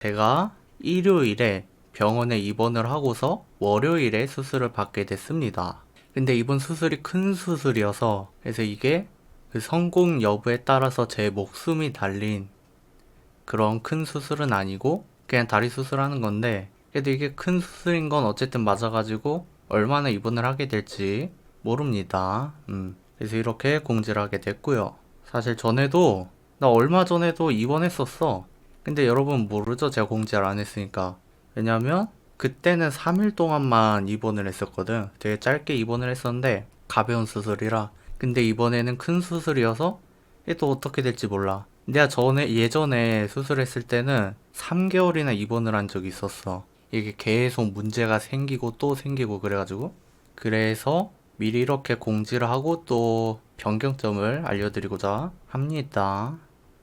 제가 일요일에 병원에 입원을 하고서 월요일에 수술을 받게 됐습니다. 근데 이번 수술이 큰 수술이어서 그래서 이게 그 성공 여부에 따라서 제 목숨이 달린 그런 큰 수술은 아니고 그냥 다리 수술하는 건데 그래도 이게 큰 수술인 건 어쨌든 맞아가지고 얼마나 입원을 하게 될지 모릅니다. 음. 그래서 이렇게 공지를 하게 됐고요. 사실 전에도 나 얼마 전에도 입원했었어. 근데 여러분 모르죠? 제가 공지를 안 했으니까. 왜냐면 그때는 3일 동안만 입원을 했었거든. 되게 짧게 입원을 했었는데 가벼운 수술이라. 근데 이번에는 큰 수술이어서 또 어떻게 될지 몰라. 내가 전에 예전에 수술했을 때는 3개월이나 입원을 한 적이 있었어. 이게 계속 문제가 생기고 또 생기고 그래가지고 그래서 미리 이렇게 공지를 하고 또 변경점을 알려드리고자 합니다.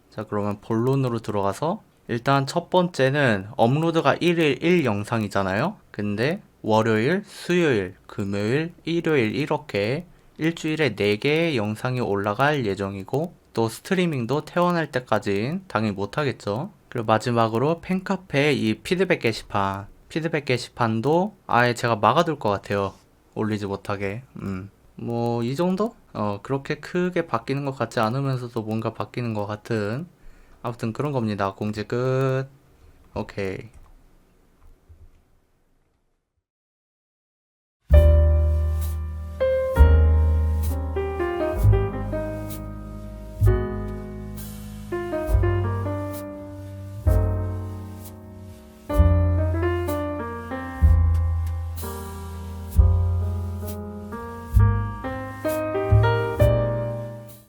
자, 그러면 본론으로 들어가서 일단 첫 번째는 업로드가 1일 1 영상이잖아요. 근데 월요일, 수요일, 금요일, 일요일 이렇게 일주일에 4개의 영상이 올라갈 예정이고 또 스트리밍도 퇴원할 때까지 당연히 못하겠죠. 그리고 마지막으로 팬카페 이 피드백 게시판 피드백 게시판도 아예 제가 막아둘 것 같아요. 올리지 못하게. 음. 뭐, 이 정도? 어, 그렇게 크게 바뀌는 것 같지 않으면서도 뭔가 바뀌는 것 같은. 아무튼 그런 겁니다. 공지 끝. 오케이.